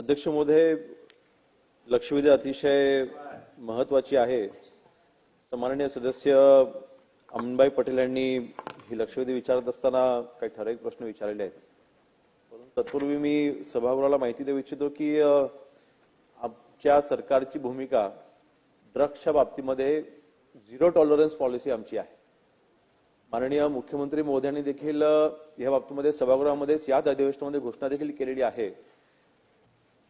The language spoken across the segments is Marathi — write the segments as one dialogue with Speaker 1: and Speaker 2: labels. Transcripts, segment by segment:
Speaker 1: अध्यक्ष मोदे लक्षवेधी अतिशय महत्वाची आहे. सन्माननीय सदस्य अमनबाई पटेल यांनी ही लक्षवेधी विचारत असताना काही ठराविक प्रश्न विचारलेले आहेत. तत्पूर्वी मी सभागृहाला माहिती देऊ इच्छितो की आमच्या सरकारची भूमिका ड्रग्सच्या बाबतीमध्ये झिरो टॉलरन्स पॉलिसी आमची आहे. माननीय मुख्यमंत्री मोदयांनी देखील या बाबतीमध्ये सभागृहामध्येच याच अधिवेशनामध्ये घोषणा देखील केलेली आहे.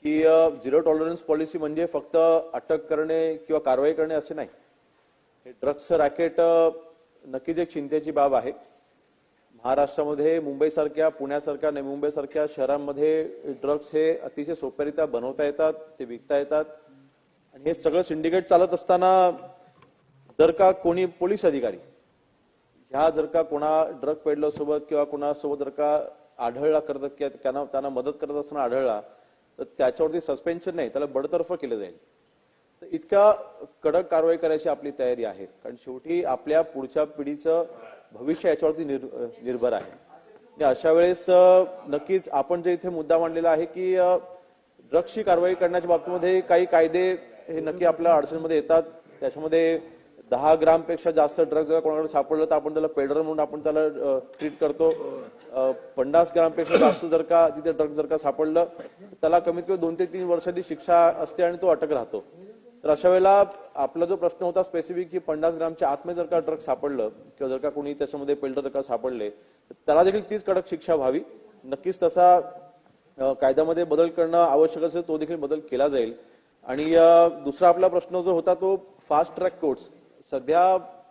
Speaker 1: की झिरो टॉलरन्स पॉलिसी म्हणजे फक्त अटक करणे किंवा कारवाई करणे असे नाही. हे ड्रग्सचं रॅकेट नक्कीच एक चिंतेची बाब आहे. महाराष्ट्रामध्ये मुंबईसारख्या पुण्यासारख्या नवी मुंबईसारख्या शहरांमध्ये ड्रग्स हे अतिशय सोप्यारित्या बनवता येतात ते विकता येतात. आणि हे सगळं सिंडिकेट चालत असताना जर का कोणी पोलीस अधिकारी ह्या जर का कोणा ड्रग पेडलर सोबत किंवा कोणासोबत जर का आढळला करत त्यांना त्यांना मदत करत असताना आढळला तर त्याच्यावरती सस्पेन्शन नाही त्याला बडतर्फ केलं जाईल. तर इतक्या कडक कारवाई करायची आपली तयारी आहे कारण शेवटी आपल्या पुढच्या पिढीचं भविष्य याच्यावरती निर- निर्भर आहे. अशा वेळेस नक्कीच आपण जे इथे मुद्दा मांडलेला आहे की ड्रग्सची कारवाई करण्याच्या बाबतीमध्ये काही कायदे हे नक्की आपल्या अडचणीमध्ये येतात त्याच्यामध्ये दहा ग्रामपेक्षा जास्त ड्रग्ज जर कोणाकडे सापडलं तर आपण त्याला पेडर म्हणून आपण त्याला ट्रीट करतो. पन्नास ग्रामपेक्षा जास्त जर का तिथे ड्रग जर का सापडलं त्याला कमीत कमी दोन ते तीन वर्षाची शिक्षा असते आणि तो अटक राहतो. तर अशा वेळेला आपला जो प्रश्न होता स्पेसिफिक की पन्नास ग्रामच्या आतमध्ये जर का ड्रग सापडलं किंवा जर का कोणी त्याच्यामध्ये पेल्डर जर का सापडले तर त्याला देखील तीच कडक शिक्षा व्हावी. नक्कीच तसा कायद्यामध्ये बदल करणं आवश्यक असेल तो देखील बदल केला जाईल. आणि दुसरा आपला प्रश्न जो होता तो फास्ट ट्रॅक कोर्ट्स सध्या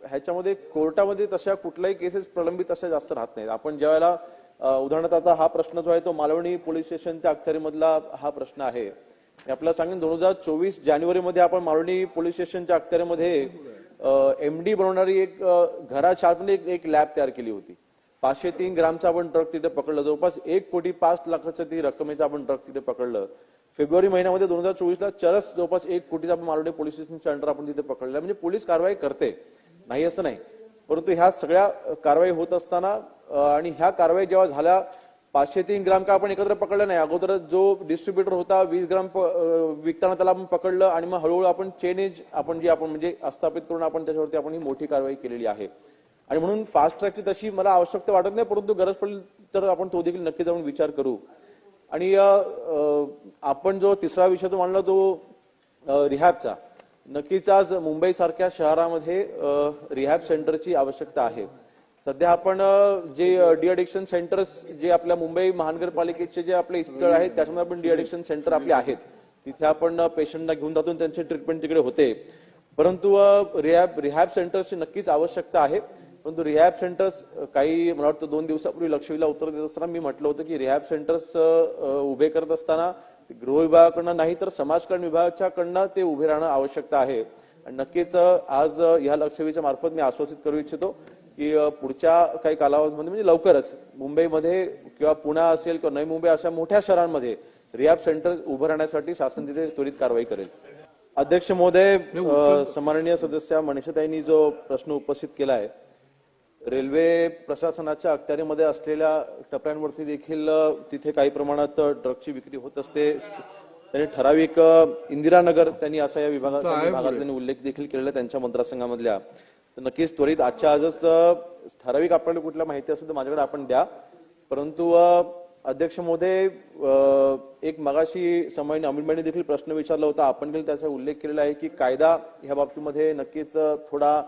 Speaker 1: ह्याच्यामध्ये कोर्टामध्ये तशा कुठल्याही केसेस प्रलंबित अशा जास्त राहत नाहीत. आपण ज्यावेळेला वेळेला उदाहरणार्थ आता हा प्रश्न जो आहे तो मालवणी पोलीस स्टेशनच्या अखत्यारीमधला हा प्रश्न आहे. आपल्याला सांगेन दोन हजार चोवीस जानेवारीमध्ये आपण मालवणी पोलीस स्टेशनच्या अखत्यारीमध्ये एमडी बनवणारी एक घराच्या आतमध्ये एक- एक लॅब तयार केली होती. पाचशे तीन ग्रामचा आपण ट्रक तिथे पकडलं. जवळपास एक कोटी पाच लाखाचं ती रकमेचं आपण ट्रक तिथे पकडलं. फेब्रुवारी महिन्यामध्ये दोन हजार चोवीसला चरस जवळपास एक कोटीचा आपण पोलीस स्टेशनच्या अंडर आपण तिथे पकडलं म्हणजे पोलीस कारवाई करते. नाही असं नाही. परंतु ह्या सगळ्या कारवाई होत असताना आणि ह्या कारवाई जेव्हा झाल्या पाचशे तीन ग्राम का आपण एकत्र पकडलं नाही. अगोदर जो डिस्ट्रीब्युटर होता वीस ग्राम प- विकताना त्याला आपण पकडलं आणि मग हळूहळू आपण चेनेज आपण जी आपण म्हणजे स्थापित करून आपण त्याच्यावरती आपण ही मोठी कारवाई केलेली आहे. आणि म्हणून फास्ट ट्रॅकची तशी मला आवश्यकता वाटत नाही परंतु गरज पडली तर आपण तो देखील नक्की जाऊन विचार करू. आणि आपण जो तिसरा विषय तो मांडला तो रिहॅबचा. नक्कीच आज मुंबई सारख्या शहरामध्ये रिहॅब सेंटरची आवश्यकता आहे. सध्या आपण जे डी अडिक्शन सेंटर्स जे आपल्या मुंबई महानगरपालिकेचे जे आपले इस्पितळ आहेत त्याच्यामध्ये आपण डी अडिक्शन सेंटर आपले आहेत. तिथे आपण पेशंटना घेऊन जातो त्यांची ट्रीटमेंट तिकडे होते. परंतु रिहॅब रिहॅब सेंटरची नक्कीच आवश्यकता आहे. परंतु रिहॅब सेंटर्स काही मला वाटतं दोन दिवसापूर्वी लक्षवेधीला उत्तर देत असताना मी म्हटलं होतं की रिहॅब सेंटर्स उभे करत असताना गृह विभागाकडनं नाही तर समाज कल्याण विभागाच्याकडनं ते उभे राहणं आवश्यकता आहे. आणि नक्कीच आज ह्या लक्षवेधीच्या मार्फत मी आश्वासित करू इच्छितो की पुढच्या काही कालावधीमध्ये म्हणजे लवकरच मुंबईमध्ये किंवा पुणे असेल किंवा नवी मुंबई अशा मोठ्या शहरांमध्ये रिहॅब सेंटर उभं राहण्यासाठी शासन तिथे त्वरित कारवाई करेल. अध्यक्ष महोदय सन्माननीय सदस्य मनीषाताईंनी जो प्रश्न उपस्थित केला आहे रेल्वे प्रशासनाच्या अखत्यारीमध्ये असलेल्या टप्प्यांवरती देखील तिथे काही प्रमाणात ड्रगची विक्री होत असते. त्यांनी ठराविक इंदिरानगर त्यांनी असा या विभागात त्यांनी उल्लेख देखील केलेला त्यांच्या मतदारसंघामधल्या तर नक्कीच त्वरित आजच्या आजच ठराविक आपल्याला कुठल्या माहिती असेल तर माझ्याकडे आपण द्या. परंतु अध्यक्ष अ, एक मगाशी समयने अमितबाईंनी देखील प्रश्न विचारला होता. आपण देखील त्याचा उल्लेख केलेला आहे की कायदा ह्या बाबतीमध्ये नक्कीच थोडा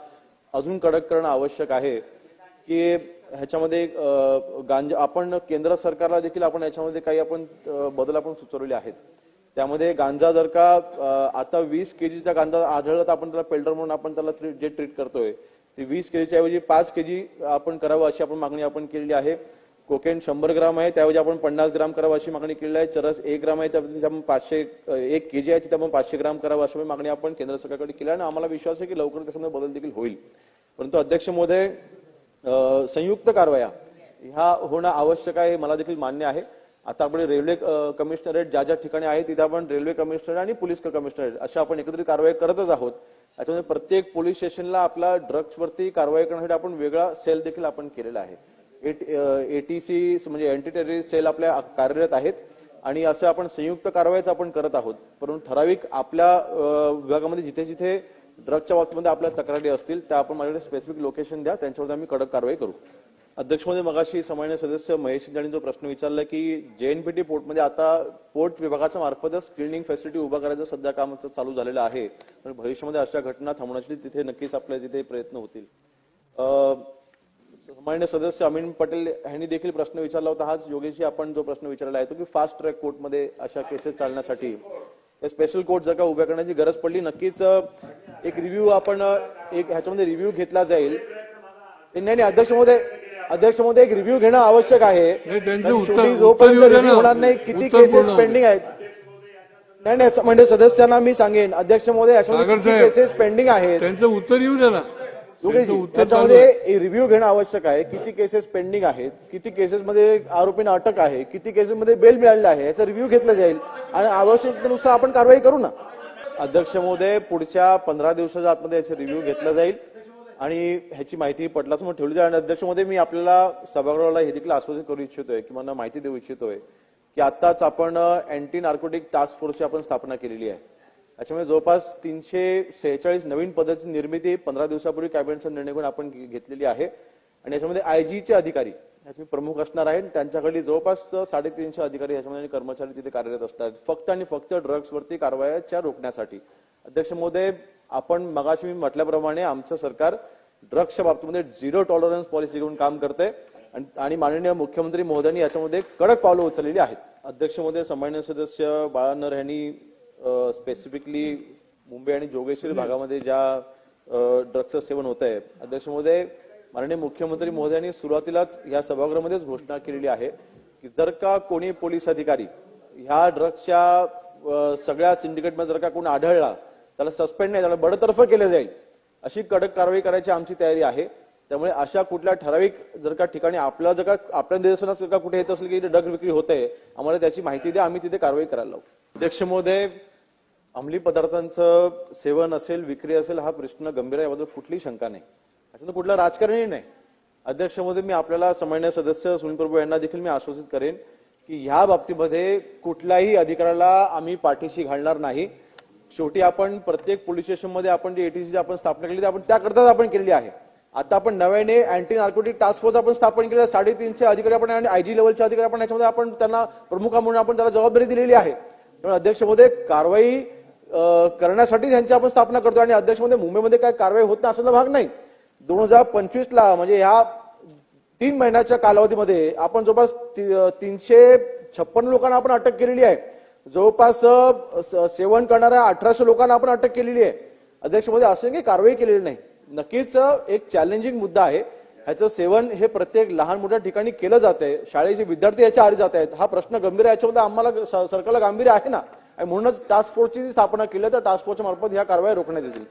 Speaker 1: अजून कडक करणं आवश्यक आहे. की ह्याच्यामध्ये गांजा आपण केंद्र सरकारला देखील आपण याच्यामध्ये काही आपण बदल आपण सुचवलेले आहेत. त्यामध्ये गांजा जर का आता वीस केजीचा गांजा आढळला तर आपण त्याला पेल्डर म्हणून आपण त्याला जे ट्रीट करतोय ते वीस केजीच्या ऐवजी पाच केजी आपण करावं अशी आपण मागणी आपण केलेली आहे. कोकेन शंभर ग्राम आहे त्याऐवजी आपण पन्नास ग्राम करावं अशी मागणी केलेली आहे. चरस एक ग्राम आहे त्यामध्ये आपण पाचशे एक एक केजी आहे तिथे आपण पाचशे ग्राम करावं अशी मागणी आपण केंद्र सरकारकडे केली आहे. आणि आम्हाला विश्वास आहे की लवकर त्याच्यामध्ये बदल देखील होईल. परंतु अध्यक्ष महोदय संयुक्त कारवाया. ह्या होणं आवश्यक आहे हे मला देखील मान्य आहे. आता आपण रेल्वे कमिशनरेट ज्या ज्या ठिकाणी आहे तिथे आपण रेल्वे कमिशनर आणि पोलीस कमिशनरेट अशा आपण एकत्रित कारवाई करतच आहोत. त्याच्यामध्ये प्रत्येक पोलीस स्टेशनला आपला ड्रग्सवरती कारवाई करण्यासाठी आपण वेगळा सेल देखील आपण केलेला आहे. एटीसी म्हणजे अँटी टेररिस्ट सेल आपल्या कार्यरत आहेत आणि असं आपण संयुक्त कारवाईच आपण करत आहोत. परंतु ठराविक आपल्या विभागामध्ये जिथे जिथे ड्रगच्या बाबतीमध्ये आपल्या तक्रारी असतील त्या आपण माझ्याकडे स्पेसिफिक लोकेशन द्या त्यांच्यावरती आम्ही कडक कारवाई करू. अध्यक्षमध्ये मगाशी सामान्य सदस्य महेश यांनी जो प्रश्न विचारला की जेएनपीटी पोर्टमध्ये आता पोर्ट विभागाच्या मार्फतच स्क्रीनिंग फॅसिलिटी उभा करायचं सध्या काम चालू झालेलं आहे. पण भविष्यामध्ये अशा घटना थांबवण्याची तिथे नक्कीच आपले तिथे प्रयत्न होतील. सामान्य सदस्य अमीन पटेल यांनी देखील प्रश्न विचारला होता. हाच योगेशी आपण जो प्रश्न विचारला आहे तो की फास्ट ट्रॅक कोर्टमध्ये अशा केसेस चालण्यासाठी स्पेशल कोर्ट जर का उभ्या करण्याची गरज पडली नक्कीच एक रिव्ह्यू आपण एक ह्याच्यामध्ये रिव्ह्यू घेतला जाईल नाही नाही अध्यक्ष महोदय अध्यक्ष महोदय एक रिव्ह्यू घेणं आवश्यक आहे जोपर्यंत. होणार नाही किती केसेस पेंडिंग आहेत नाही नाही म्हणजे सदस्यांना मी सांगेन अध्यक्ष महोदय याच्यामध्ये. केसेस पेंडिंग आहेत
Speaker 2: त्यांचं उत्तर येऊ द्या ना
Speaker 1: त्याच्यामध्ये. रिव्ह्यू घेणं आवश्यक आहे किती केसेस पेंडिंग आहेत किती केसेसमध्ये आरोपींना अटक आहे किती केसेसमध्ये बेल मिळालेलं आहे याचा रिव्ह्यू घेतला जाईल आणि आवश्यकतेनुसार आपण कारवाई करू ना. अध्यक्ष महोदय पुढच्या पंधरा दिवसाच्या आतमध्ये याचा रिव्ह्यू घेतला जाईल. आणि ह्याची माहिती पटलाच म्हणून ठेवली जाईल. आणि अध्यक्ष महोदय मी आपल्याला सभागृहाला हे देखील आश्वासित करू इच्छितोय किंवा माहिती देऊ इच्छितोय की आताच आपण अँटी नार्कोटिक टास्क फोर्सची आपण स्थापना केलेली आहे. त्याच्यामुळे जवळपास तीनशे सेहेचाळीस नवीन पदाची निर्मिती पंधरा दिवसापूर्वी कॅबिनेटचा निर्णय घेऊन आपण घेतलेली आहे. आणि याच्यामध्ये आयजीचे अधिकारी याचे प्रमुख असणार आहेत. त्यांच्याकडे जवळपास साडेतीनशे अधिकारी याच्यामध्ये कर्मचारी तिथे कार्यरत असतात. फक्त आणि फक्त ड्रग्सवरती कारवायाच्या रोखण्यासाठी. अध्यक्ष महोदय आपण मगाशी मी म्हटल्याप्रमाणे आमचं सरकार ड्रग्सच्या बाबतीमध्ये झिरो टॉलरन्स पॉलिसी घेऊन काम करते आणि माननीय मुख्यमंत्री महोदयांनी याच्यामध्ये कडक पावलं उचललेली आहेत. अध्यक्ष महोदय सामान्य सदस्य बाळानर यांनी स्पेसिफिकली मुंबई आणि जोगेश्वरी भागामध्ये ज्या ड्रग्सचं सेवन होत आहे अध्यक्ष महोदय माननीय मुख्यमंत्री महोदयांनी सुरुवातीलाच या सभागृहामध्येच घोषणा केलेली आहे की जर का कोणी पोलीस अधिकारी ह्या ड्रग्सच्या सगळ्या सिंडिकेटमध्ये जर का कोणी आढळला त्याला सस्पेंड नाही त्याला बडतर्फ केलं जाईल अशी कडक कारवाई करायची आमची तयारी आहे. त्यामुळे अशा कुठल्या ठराविक जर का ठिकाणी आपल्या जर का आपल्या निदर्शनात जर का कुठे येत असेल की ड्रग विक्री होते आम्हाला त्याची माहिती द्या आम्ही तिथे कारवाई करायला लावू. अध्यक्ष महोदय अंमली पदार्थांचं सेवन असेल विक्री असेल हा प्रश्न गंभीर आहे याबद्दल कुठलीही शंका नाही. त्याच्यात कुठलं राजकारणही नाही. अध्यक्ष महोदय मी आपल्याला सामान्य सदस्य सुनील प्रभू यांना देखील मी आश्वासित करेन की ह्या बाबतीमध्ये कुठल्याही अधिकाऱ्याला आम्ही पाठीशी घालणार नाही. शेवटी आपण प्रत्येक पोलीस स्टेशनमध्ये आपण जे एटीसी आपण स्थापना केली ती आपण त्याकरताच आपण केलेली आहे. आता आपण नव्याने अँटी नार्कोटिक टास्क फोर्स आपण स्थापन केलं साडेतीनशे अधिकारी आपण आणि आयजी लेवलचे अधिकारी आपण याच्यामध्ये आपण त्यांना प्रमुख म्हणून आपण त्याला जबाबदारी दिलेली आहे. त्यामुळे अध्यक्ष महोदय कारवाई करण्यासाठी त्यांची आपण स्थापना करतो आणि अध्यक्षमध्ये मुंबईमध्ये काय कारवाई होत नाही असा भाग नाही. दोन हजार पंचवीस ला म्हणजे ह्या तीन महिन्याच्या कालावधीमध्ये आपण जवळपास तीनशे छप्पन लोकांना आपण अटक केलेली आहे. जवळपास सेवन करणाऱ्या अठराशे लोकांना आपण अटक केलेली आहे. अध्यक्षमध्ये असं काही कारवाई केलेली नाही. नक्कीच एक चॅलेंजिंग मुद्दा आहे. ह्याचं सेवन हे प्रत्येक लहान मोठ्या ठिकाणी केलं जात आहे शाळेचे विद्यार्थी याच्या आरी जात आहेत हा प्रश्न गंभीर आहे. याच्यामध्ये आम्हाला सरकारला गांभीर्य आहे ना? आणि म्हणूनच टास्क फोर्सची स्थापना केली तर टास्क फोर्सच्या मार्फत ह्या कारवाई रोखण्यात येतील.